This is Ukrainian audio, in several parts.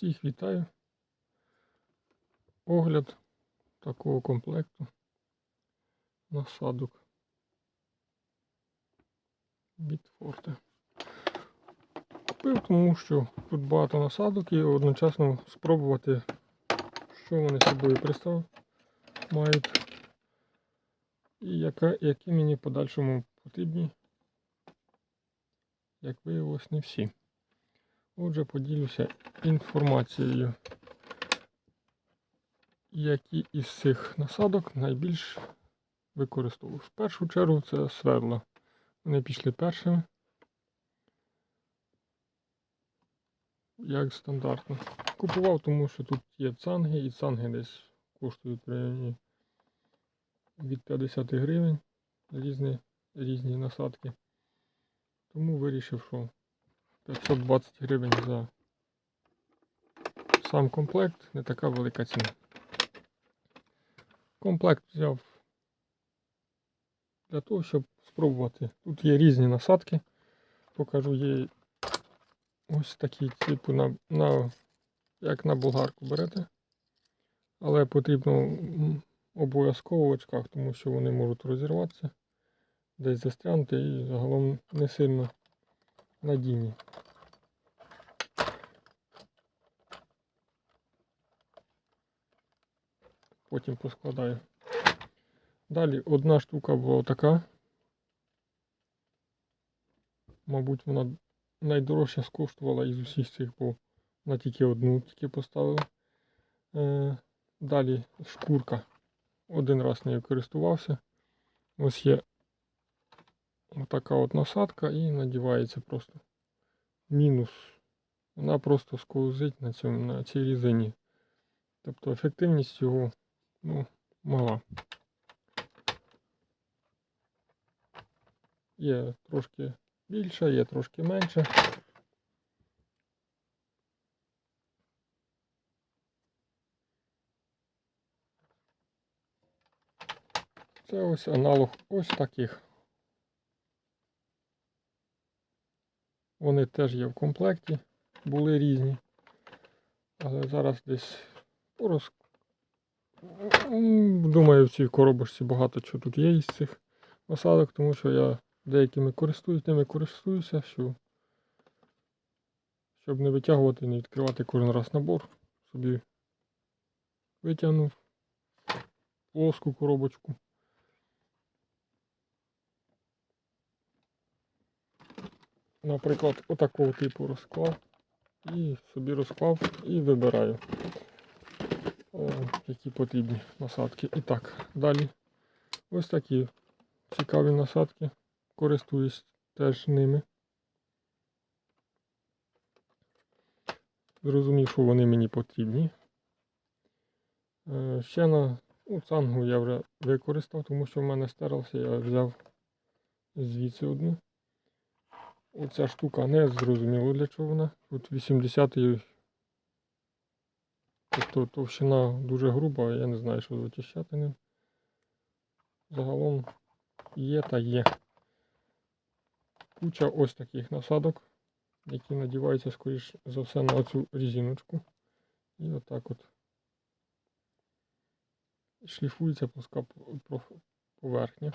Всіх вітаю. Огляд такого комплекту насадок від Форте. Купив, тому що тут багато насадок і одночасно спробувати, що вони собою представ мають і яка, які мені в подальшому потрібні, як виявилось, не всі. Отже, поділюся інформацією, які із цих насадок найбільш використовую. В першу чергу це сверла. Вони пішли першими. Як стандартно. Купував, тому що тут є цанги, і цанги десь коштують в від 50 гривень різні, різні насадки. Тому вирішив, що 520 гривень за сам комплект, не така велика ціна. Комплект взяв для того, щоб спробувати. Тут є різні насадки. Покажу, є ось такі типу на, на як на болгарку берете. Але потрібно обов'язково в очках, тому що вони можуть розірватися, десь застрянути і загалом не сильно надійні. Потім поскладаю. Далі одна штука була така. Мабуть, вона найдорожча скоштувала із усіх цих, бо вона тільки одну тільки поставила. Е, далі шкурка. Один раз нею користувався. Ось є Отака от насадка і надівається просто. Мінус. Вона просто сковзить на цьому, на цій різині. Тобто ефективність його ну, мала. Є трошки більша, є трошки менша. Це ось аналог ось таких. Вони теж є в комплекті, були різні. Але зараз десь порос. Думаю, в цій коробочці багато чого тут є із цих насадок, тому що я деякими користуюсь, тими користуюся, що щоб не витягувати, не відкривати кожен раз набор, собі витягнув плоску коробочку. наприклад, отакого типу розклав. І собі розклав і вибираю, які потрібні насадки. І так, далі ось такі цікаві насадки. Користуюсь теж ними. Зрозумів, що вони мені потрібні. Е, Ще на ну, цангу я вже використав, тому що в мене старався, я взяв звідси одну. Оця штука не зрозуміло для чого вона. Тут 80 ї Тобто товщина дуже груба, я не знаю, що зачищати ним. Загалом є та є. Куча ось таких насадок, які надіваються, скоріш за все, на цю різиночку. І отак от шліфується плоска поверхня.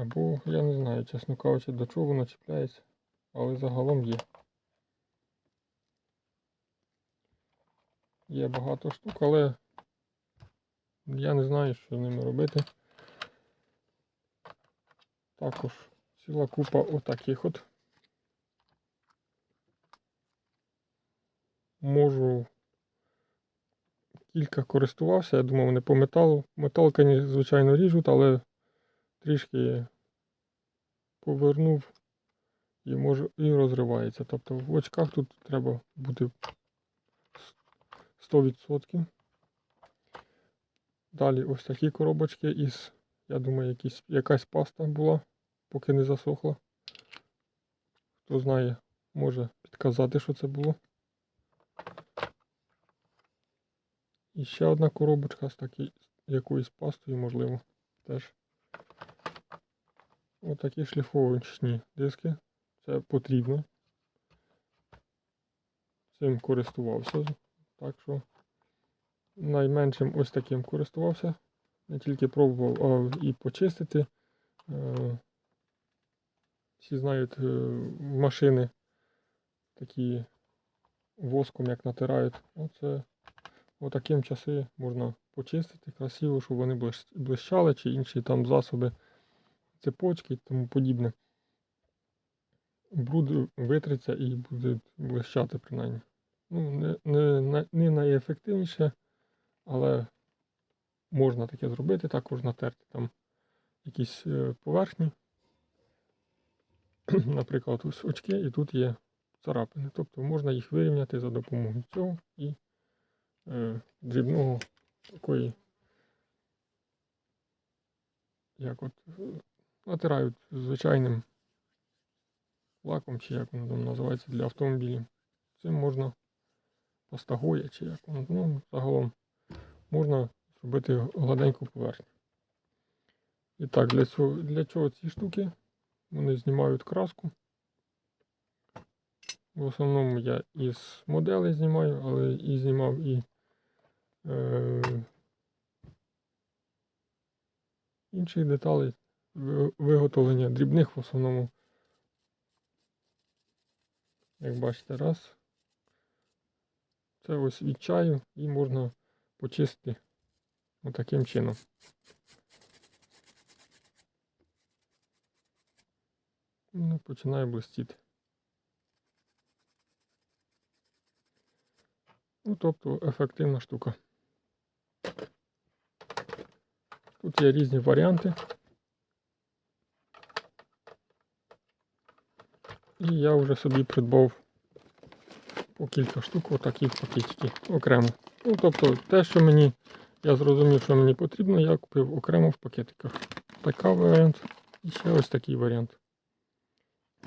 Або я не знаю, чесно кажучи, до чого воно чіпляється, але загалом є. Є багато штук, але я не знаю, що з ними робити. Також ціла купа отаких от. Можу кілька користувався, я думав, вони по металу. Метал, звичайно, ріжуть, але трішки повернув і може і розривається. Тобто в очках тут треба бути 100%. Далі ось такі коробочки із, я думаю, якісь, якась паста була, поки не засохла. Хто знає, може підказати, що це було. І ще одна коробочка з такою якоюсь пастою, можливо, теж. Отакі шліфовочні диски. Це потрібно. Цим користувався. Так що найменшим ось таким користувався. Не тільки пробував, а і почистити. Е, Всі знають е, машини такі воском як натирають. Оце отаким часи можна почистити красиво, щоб вони блищали, чи інші там засоби, цепочки і тому подібне. Бруд витреться і буде блищати принаймні. Ну, не, не, не, не найефективніше, але можна таке зробити, також натерти там якісь е, поверхні. Наприклад, ось очки, і тут є царапини. Тобто можна їх вирівняти за допомогою цього і е, дрібного такої, як от е, натирають звичайним лаком, чи як воно там називається для автомобілів. Цим можна пастагоя, чи як воно, ну, загалом можна зробити гладеньку поверхню. І так, для цього, для чого ці штуки? Вони знімають краску. В основному я із моделей знімаю, але і знімав і е, інших деталей ви- виготовлення дрібних в основному. Як бачите, раз. Це ось від чаю і можна почистити отаким чином. Ну, починає блистіти. Ну, тобто ефективна штука. Тут є різні варіанти. І я вже собі придбав по кілька штук отакі пакетики окремо. Ну, тобто те, що мені, я зрозумів, що мені потрібно, я купив окремо в пакетиках. Така варіант і ще ось такий варіант.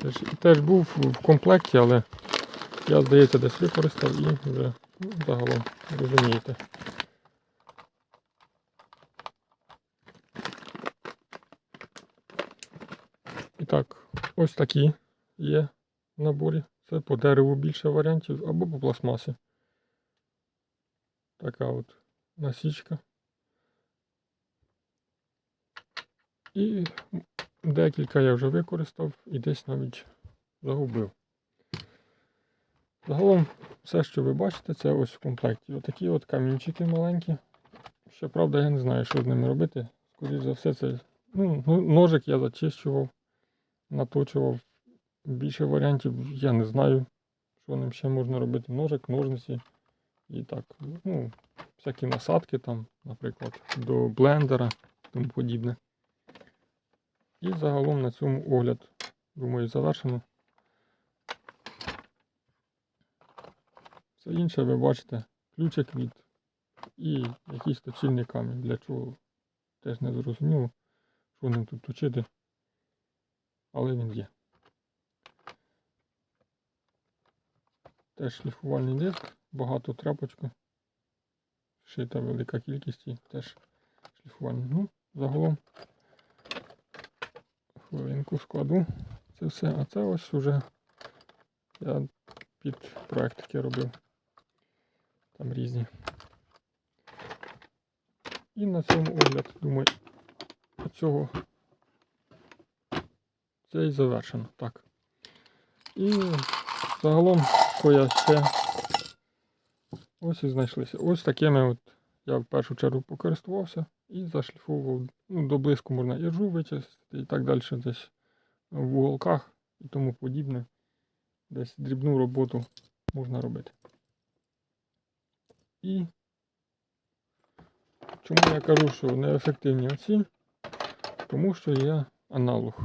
Теж, теж був в комплекті, але я, здається, десь використав і вже ну, загалом розумієте. І так, ось такі є в наборі. Це по дереву більше варіантів або по пластмасі. Така от насічка. І декілька я вже використав і десь навіть загубив. Загалом, все, що ви бачите, це ось в комплекті. Отакі от камінчики маленькі. Щоправда, я не знаю, що з ними робити. Скоріше за все, це ну, ну, ножик я зачищував, наточував. Більше варіантів я не знаю, що ним ще можна робити. Ножик, ножниці і так. Ну, всякі насадки там, наприклад, до блендера тому подібне. І загалом на цьому огляд, думаю, завершено. Все інше ви бачите, ключик від і якийсь точильний камінь. Для чого теж не зрозуміло, що ним тут точити. Але він є. Теж шліфувальний диск, багато тряпочку. Шита велика кількість і теж шліфувальний. Ну, загалом хвилинку складу це все. А це ось уже я під проектики робив. Там різні. І на цьому огляд, думаю, цього це і завершено. Так. І загалом, що я ще ось і знайшлися. Ось такими от я в першу чергу покористувався і зашліфовував. Ну, до блиску можна і ржу вичистити і так далі десь в уголках і тому подібне. Десь дрібну роботу можна робити. І чому я кажу, що неефективні оці? Тому що є аналог.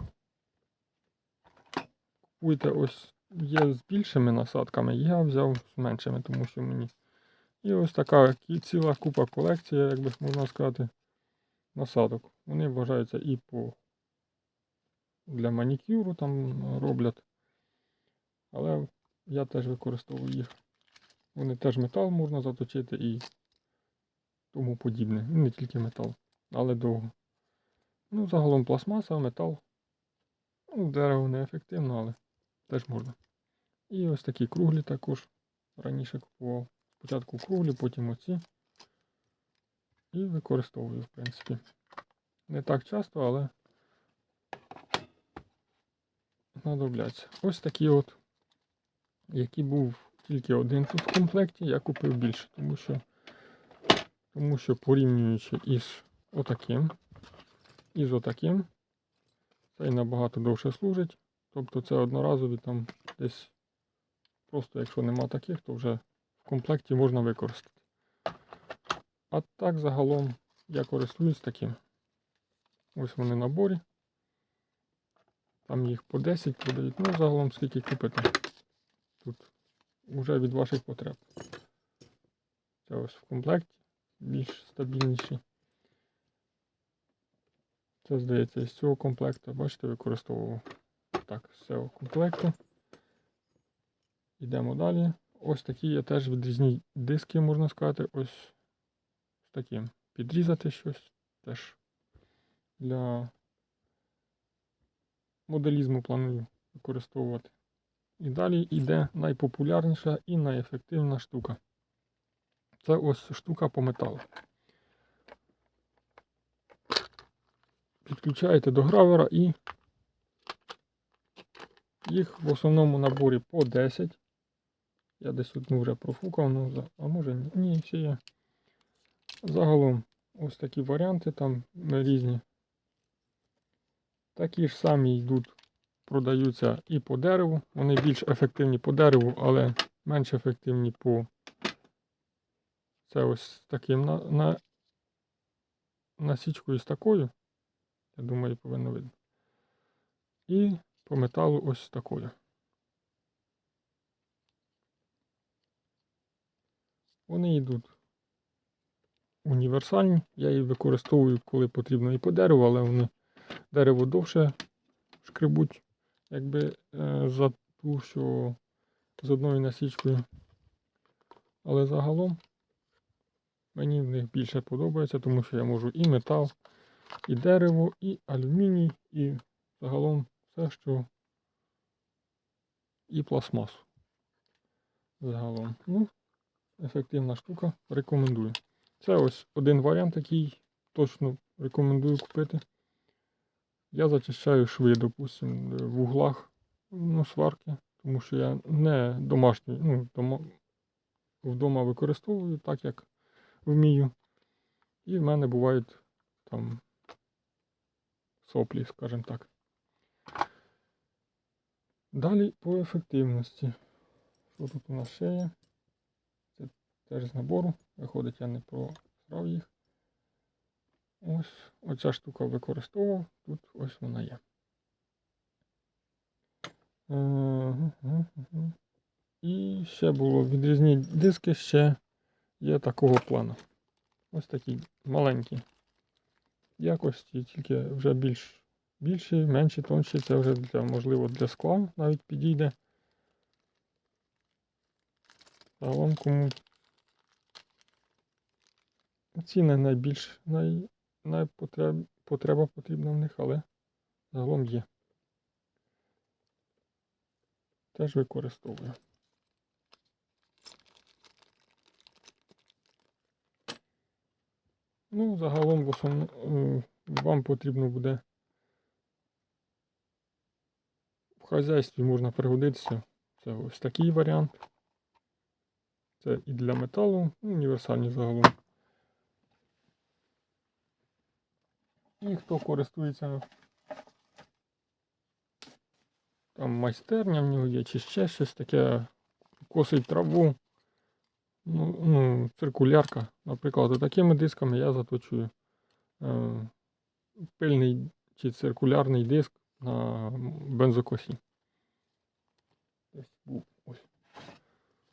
Купуйте ось є з більшими насадками, я взяв з меншими, тому що мені. І ось така ціла купа колекція, як би можна сказати, насадок. Вони вважаються і по для манікюру там роблять. Але я теж використовую їх. Вони теж метал можна заточити і тому подібне. Ну, Не тільки метал, але довго. Ну, загалом пластмаса, метал. Ну, дерево не ефективно, але теж можна. І ось такі круглі також. Раніше купував. Спочатку круглі, потім оці. І використовую, в принципі. Не так часто, але знадобляться. Ось такі от, який був тільки один тут в комплекті, я купив більше, тому що, тому що порівнюючи із отаким, і з отаким, цей набагато довше служить. Тобто це одноразові там десь, просто якщо нема таких, то вже в комплекті можна використати. А так загалом я користуюсь таким. Ось вони в наборі. Там їх по 10 продають. Ну, загалом скільки купити. Тут вже від ваших потреб. Це ось в комплекті більш стабільніший. Це, здається, із цього комплекту. Бачите, використовував так, з цього комплекту. Йдемо далі. Ось такі є теж відрізні диски, можна сказати. Ось з таким. Підрізати щось теж для моделізму планую використовувати. І далі йде найпопулярніша і найефективна штука. Це ось штука по металу. Підключаєте до гравера і їх в основному наборі по 10. Я десь одну вже профукав, ну, а може ні, всі є. Загалом ось такі варіанти там різні. Такі ж самі йдуть, продаються і по дереву. Вони більш ефективні по дереву, але менш ефективні по це ось таким на, на насічкою з такою. Я думаю, повинно видно. І по металу ось такою. Вони йдуть універсальні. Я їх використовую, коли потрібно і по дереву, але вони дерево довше шкребуть, якби е, за ту, що з одною насічкою. Але загалом мені в них більше подобається, тому що я можу і метал, і дерево, і алюміній, і загалом все, що і пластмасу. Загалом. Ну, ефективна штука, рекомендую. Це ось один варіант, який точно рекомендую купити. Я зачищаю шви, допустим, в углах ну, сварки, тому що я не домашній, ну, дома, вдома використовую так, як вмію. І в мене бувають там соплі, скажімо так. Далі по ефективності. Що тут у нас ще є? Це теж з набору. Виходить, я не просрав їх. Ось оця штука використовував, тут ось вона є. І ще було відрізні диски, ще є такого плану. Ось такі маленькі якості, тільки вже більш більші, менші, тонші. Це вже для, можливо для скла навіть підійде. Загалом кому ціни найбільш най, найпотреб, потреба потрібна в них, але загалом є. Теж використовую. Ну, загалом в основному вам потрібно буде в хазяйстві можна пригодитися. Це ось такий варіант. Це і для металу, універсальні загалом. І хто користується там майстерня в нього є, чи ще щось таке, косить траву. Ну, ну, циркулярка. Наприклад, такими дисками я заточую е, пильний чи циркулярний диск на бензокосі. Ось.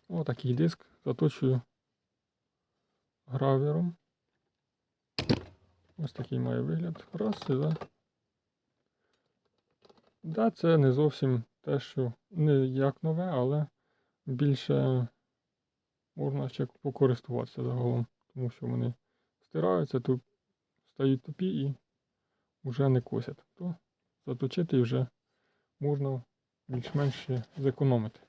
Отакий диск заточую гравером. Ось такий має вигляд. Раз і да. Да, це не зовсім те, що не як нове, але більше можна ще покористуватися загалом, тому що вони стираються, тут стають тупі і вже не косять. То заточити і вже можна більш-менш зекономити.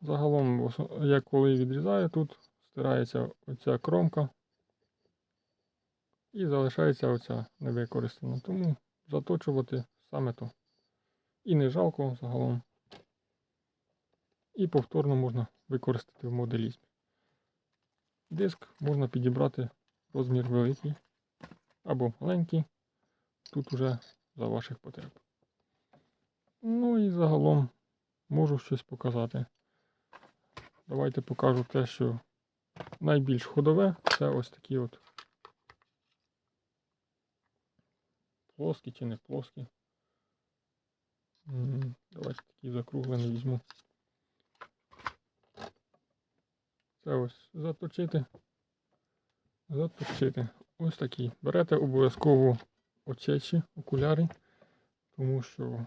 Загалом, я коли відрізаю тут, стирається оця кромка і залишається оця невикористана. Тому заточувати саме то. І не жалко загалом. І повторно можна використати в моделізмі. Диск можна підібрати розмір великий або маленький. Тут уже за ваших потреб. Ну і загалом можу щось показати. Давайте покажу те, що найбільш ходове це ось такі от плоскі чи не плоскі. Давайте такі закруглені візьму. Це ось заточити. Заточити. Ось такі. Берете обов'язково очечі, окуляри, тому що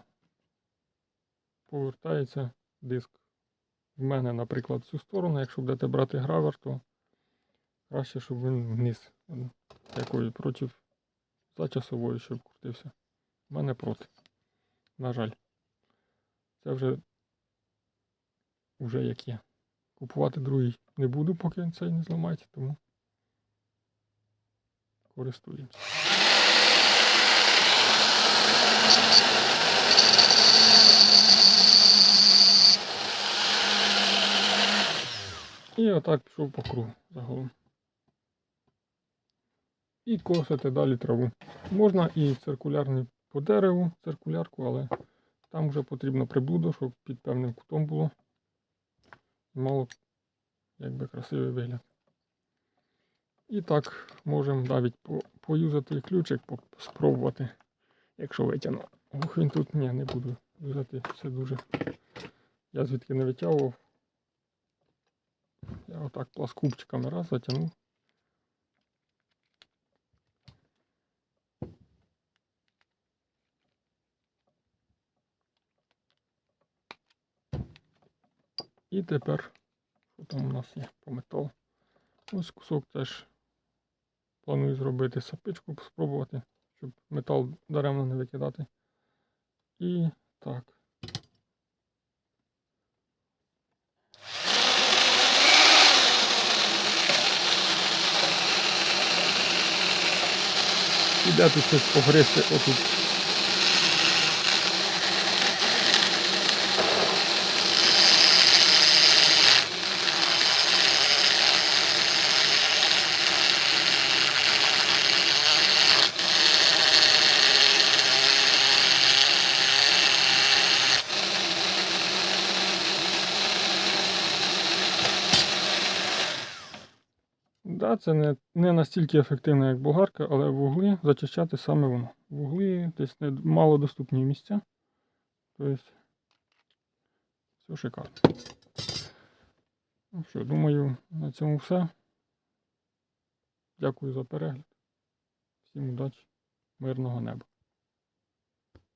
повертається диск. В мене, наприклад, в цю сторону, якщо будете брати гравер, то краще, щоб він вниз. м, Такою проти зачасової, щоб крутився. У мене проти. На жаль. Це вже, вже як є. Купувати другий не буду, поки цей не зламається, тому користуємося. І отак пішов по кругу загалом. І косити далі траву. Можна і циркулярний по дереву, циркулярку, але там вже потрібно приблудо, щоб під певним кутом було. Мало якби красивий вигляд. І так можемо навіть по- поюзати ключик, спробувати, якщо витягну. Ох, він тут ні, не буду юзати. Це дуже. Я звідки не витягував. Я отак пласкупчиками раз затягнув. І тепер, що там у нас є по металу? Ось кусок теж планую зробити сапичку, спробувати, щоб метал даремно не викидати. І так. Іде тут щось погризти отут. Да, це не, не настільки ефективно, як бугарка, але вугли зачищати саме воно. Вугли десь не малодоступні місця. Тобто, все шикарно. Ну що, думаю, на цьому все. Дякую за перегляд. Всім удачі, мирного неба.